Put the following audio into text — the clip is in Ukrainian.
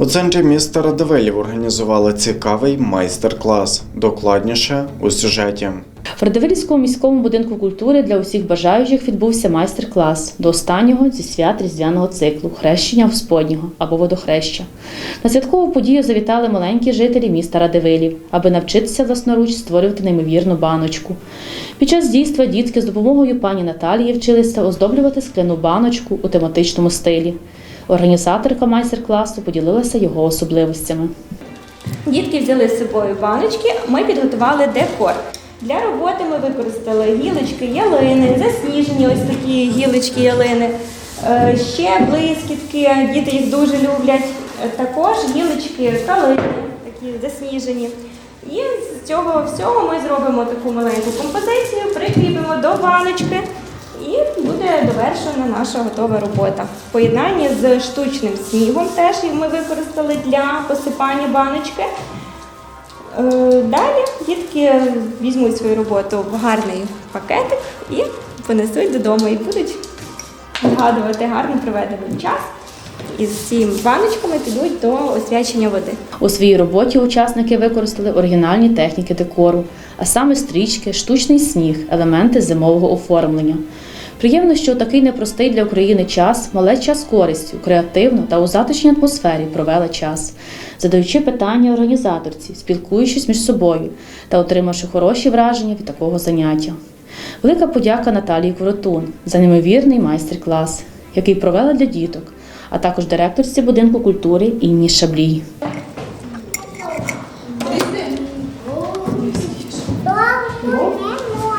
У центрі міста Радивилів організували цікавий майстер-клас. Докладніше у сюжеті. В Радивилівському міському будинку культури для усіх бажаючих відбувся майстер-клас до останнього зі свят різдвяного циклу хрещення Господнього або водохреща. На святкову подію завітали маленькі жителі міста Радивилів, аби навчитися власноруч створювати неймовірну баночку. Під час дійства дітки з допомогою пані Наталії вчилися оздоблювати скляну баночку у тематичному стилі. Організаторка майстер-класу поділилася його особливостями. Дітки взяли з собою баночки, ми підготували декор. Для роботи ми використали гілочки, ялини, засніжені ось такі гілочки ялини, е, ще блискітки, діти їх дуже люблять. Е, Також гілочки калини, такі засніжені. І з цього всього ми зробимо таку маленьку композицію, прикріпимо до баночки буде довершена наша готова робота. В поєднанні з штучним снігом теж ми використали для посипання баночки. Е, Далі дітки візьмуть свою роботу в гарний пакетик і понесуть додому і будуть згадувати гарно проведений час. І з цими баночками підуть до освячення води. У своїй роботі учасники використали оригінальні техніки декору, а саме стрічки, штучний сніг, елементи зимового оформлення. Приємно, що у такий непростий для України час малеча з користю, креативно та у затишній атмосфері провела час, задаючи питання організаторці, спілкуючись між собою та отримавши хороші враження від такого заняття. Велика подяка Наталії Коротун за неймовірний майстер-клас, який провела для діток, а також директорці будинку культури Інні Шаблій.